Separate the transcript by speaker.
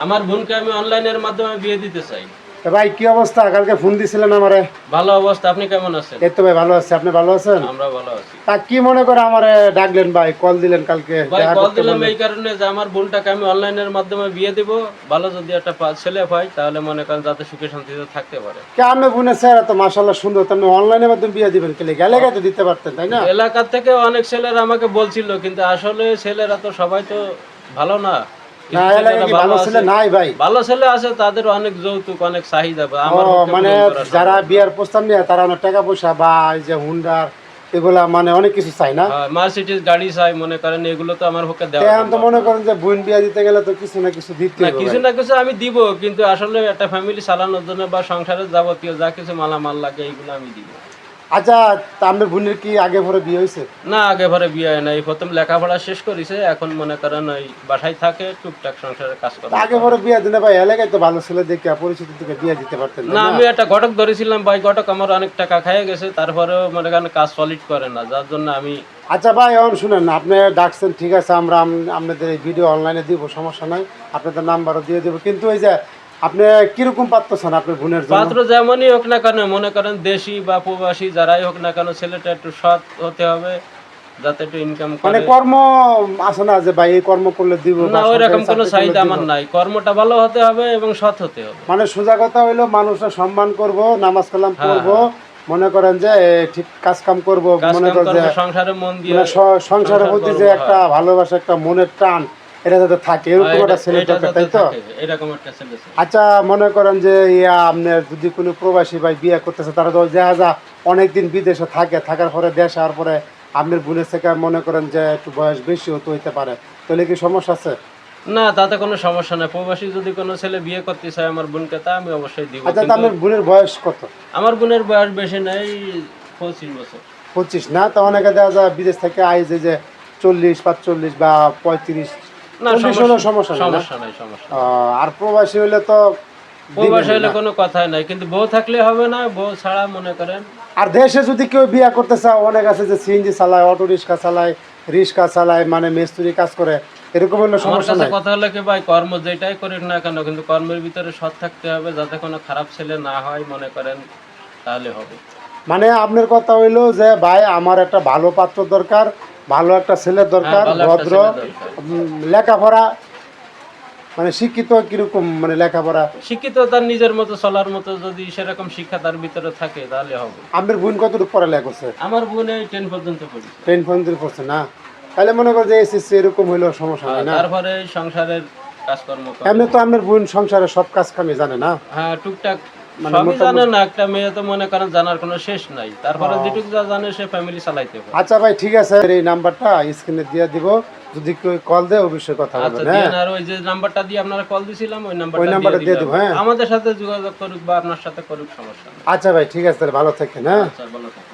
Speaker 1: আমার বোনকে আমি অনলাইনের মাধ্যমে বিয়ে দিতে চাই।
Speaker 2: ভাই কি অবস্থা? কালকে ফোন দিছিলেন আমারে।
Speaker 1: ভালো অবস্থা আপনি কেমন আছেন?
Speaker 2: এই তো ভাই ভালো আছে। আপনি ভালো আছেন?
Speaker 1: আমরা ভালো আছি।
Speaker 2: তা কি মনে করে আমারে ডাকলেন ভাই? কল দিলেন কালকে।
Speaker 1: ভাই
Speaker 2: দেখা
Speaker 1: কল
Speaker 2: করতে
Speaker 1: দিলাম
Speaker 2: বললেন।
Speaker 1: এই কারণে যে আমার বোনটাকে আমি অনলাইনের মাধ্যমে বিয়ে দিব। ভালো যদি একটা পা- ছেলে পাই তাহলে মনে করেন যাতে সুখে শান্তিতে থাকতে পারে।
Speaker 2: কে আমি বোনের স্যার তো মাশাল্লাহ সুন্দর তুমি অনলাইনের মাধ্যমে বিয়ে দিবেন কেলে? গেলে তো দিতে পারতেন তাই না?
Speaker 1: এলাকা থেকে অনেক ছেলেরা আমাকে বলছিল কিন্তু আসলে ছেলেরা তো সবাই তো ভালো না।
Speaker 2: না এলাকায় কি
Speaker 1: ভালো
Speaker 2: ভালো ছেলে? নাই ভাই।
Speaker 1: ভালো ছেলে আছে তাদের অনেক যৌতুক অনেক চাহিদা আমার
Speaker 2: মানে
Speaker 1: পূরণ করা সম্ভব
Speaker 2: যারা বিয়ার প্রস্তাব নিয়ে তারা অনেক টাকা পয়সা বা এই যে হুন্ডার এগুলা মানে অনেক কিছু চাই না?
Speaker 1: হ্যাঁ, মার্সিডিজ গাড়ি চাই মনে করেন এগুলো তো আমার পক্ষে দেওয়া
Speaker 2: এখন তো মনে করেন যে বোন বিয়া দিতে গেলে তো কিছু না কিছু দিতে হবে
Speaker 1: কিছু না কিছু আমি দিব কিন্তু আসলে একটা ফ্যামিলি চালানোর জন্য বা সংসারের যাবতীয় যা কিছু মালামাল লাগে এইগুলো আমি দিব।
Speaker 2: আচ্ছা আপনার বোনের কি আগে ভরে বিয়ে হয়েছে
Speaker 1: না আগে ভরে বিয়ে হয় না এই প্রথম লেখাপড়া শেষ করেছে এখন মনে করেন ওই বাসায় থাকে টুকটাক সংসারের কাজ করে।
Speaker 2: আগে ভরে বিয়ে দিলে ভাই এলাকায় তো ভালো ছেলে দেখে পরিচিত থেকে বিয়ে দিতে পারতেন
Speaker 1: না। আমি একটা ঘটক ধরেছিলাম ভাই ঘটক আমার অনেক টাকা খাইয়ে গেছে তারপরেও মনে করেন কাজ সলিড করে না যার জন্য আমি
Speaker 2: আচ্ছা ভাই এখন শুনেন আপনি ডাকছেন ঠিক আছে আমরা আপনাদের এই ভিডিও অনলাইনে দিব সমস্যা নাই আপনাদের নাম্বারও দিয়ে দেবো। কিন্তু ওই যে আপনি কীরকম পাচ্ছেন আপনার বোনের জন্য?
Speaker 1: পাত্র যেমনই হোক না কেন মনে করেন দেশি বা প্রবাসী যারাই হোক না কেন ছেলেটা একটু সৎ হতে হবে যাতে একটু ইনকাম
Speaker 2: মানে কর্ম আছে না যে ভাই এই কর্ম করলে দিব
Speaker 1: না ওই রকম কোনো চাহিদা আমার নাই। কর্মটা ভালো হতে হবে এবং সৎ হতে হবে।
Speaker 2: মানে সোজা কথা হইল মানুষরা সম্মান করব নামাজ কালাম
Speaker 1: হ্যাঁ,
Speaker 2: করব মনে করেন যে ঠিক কাজ কাম করব মনে করেন যে
Speaker 1: সংসারে মন দিয়ে
Speaker 2: মানে সংসারের প্রতি যে
Speaker 1: হ্যাঁ।
Speaker 2: একটা ভালোবাসা একটা মনের টান এটা যাতে থাকে এরকম
Speaker 1: হ্যাঁ,
Speaker 2: একটা দরকার তাই তো? আচ্ছা মনে করেন যে ইয়া আপনার যদি কোনো প্রবাসী ভাই বিয়ে করতেছে তারা তো দেখা যা অনেকদিন বিদেশে থাকে থাকার পরে দেশ আসার পরে আপনার বোনের থেকে মনে করেন যে একটু বয়স বেশি হতে হইতে পারে। তাহলে কি সমস্যা আছে?
Speaker 1: না তাতে কোনো সমস্যা নাই। প্রবাসী যদি কোনো ছেলে বিয়ে করতে চায় আমার বোনকে তা আমি অবশ্যই দিব।
Speaker 2: আচ্ছা তা আপনার বোনের বয়স কত?
Speaker 1: আমার বোনের বয়স বেশি নাই পঁচিশ বছর।
Speaker 2: পঁচিশ না? তো অনেকে দেখা যায় বিদেশ থেকে আইছে যে চল্লিশ পাঁচচল্লিশ বা পঁয়ত্রিশ সমস্যা
Speaker 1: সমস্যা নাই সমস্যা
Speaker 2: আর প্রবাসী হলে তো
Speaker 1: প্রবাসী হলে কোনো কথাই নাই কিন্তু বউ থাকলে হবে না বউ ছাড়া মনে করেন।
Speaker 2: আর দেশে যদি কেউ বিয়ে করতে চায় অনেক আছে যে সিএনজি চালায় অটো রিক্সা চালায় রিক্সা চালায় মানে মিস্ত্রি কাজ করে এরকম হলে
Speaker 1: আমার
Speaker 2: সমস্যা নাই?
Speaker 1: কথা হলো কি ভাই কর্ম যেটাই করিস না কেন কিন্তু কর্মের ভিতরে সৎ থাকতে হবে যাতে কোনো খারাপ ছেলে না হয় মনে করেন তাহলে হবে।
Speaker 2: মানে আপনার কথা হইল যে ভাই আমার একটা ভালো পাত্র দরকার ভালো একটা ছেলের দরকার
Speaker 1: হ্যাঁ,
Speaker 2: ভদ্র
Speaker 1: ছেলে দরকার।
Speaker 2: উম, লেখাপড়া মানে শিক্ষিত কীরকম মানে লেখাপড়া?
Speaker 1: শিক্ষিত তার নিজের মতো চলার মতো যদি সেরকম শিক্ষা তার ভিতরে থাকে তাহলে হবে।
Speaker 2: আপনার বোন কতটুকু পড়ালেখা করছে?
Speaker 1: আমার বোন এই টেন পর্যন্ত পড়ি।
Speaker 2: টেন পর্যন্ত পড়ছে না? তাহলে মনে করো যে এসএসসি এরকম হইলেও সমস্যা নাই না?
Speaker 1: তারপরে সংসারের কাজকর্ম
Speaker 2: এমনি তো আপনার বোন সংসারে সব কাজ কামে জানে না?
Speaker 1: হ্যাঁ টুকটাক সবই জানে না একটা মেয়ে তো মনে করেন জানার কোনো শেষ নাই। তারপরে যেটুকু যা জানে সে ফ্যামিলি চালাইতে পারে।
Speaker 2: আচ্ছা ভাই ঠিক আছে এই নাম্বারটা স্ক্রিনে দিয়ে দিব। যদি কেউ কল দেয় অবশ্যই কথা
Speaker 1: আচ্ছা
Speaker 2: বলবেন হ্যাঁ
Speaker 1: আর ওই যে নাম্বারটা দিয়ে আপনারা কল দিছিলাম ওই নাম্বারটা
Speaker 2: ওই নাম্বারটা দিয়ে হ্যাঁ।
Speaker 1: আমাদের সাথে যোগাযোগ করুক বা আপনার সাথে করুক সমস্যা
Speaker 2: আচ্ছা ভাই ঠিক আছে তাহলে ভালো থাকেন হ্যাঁ?
Speaker 1: আচ্ছা ভালো থাকুন।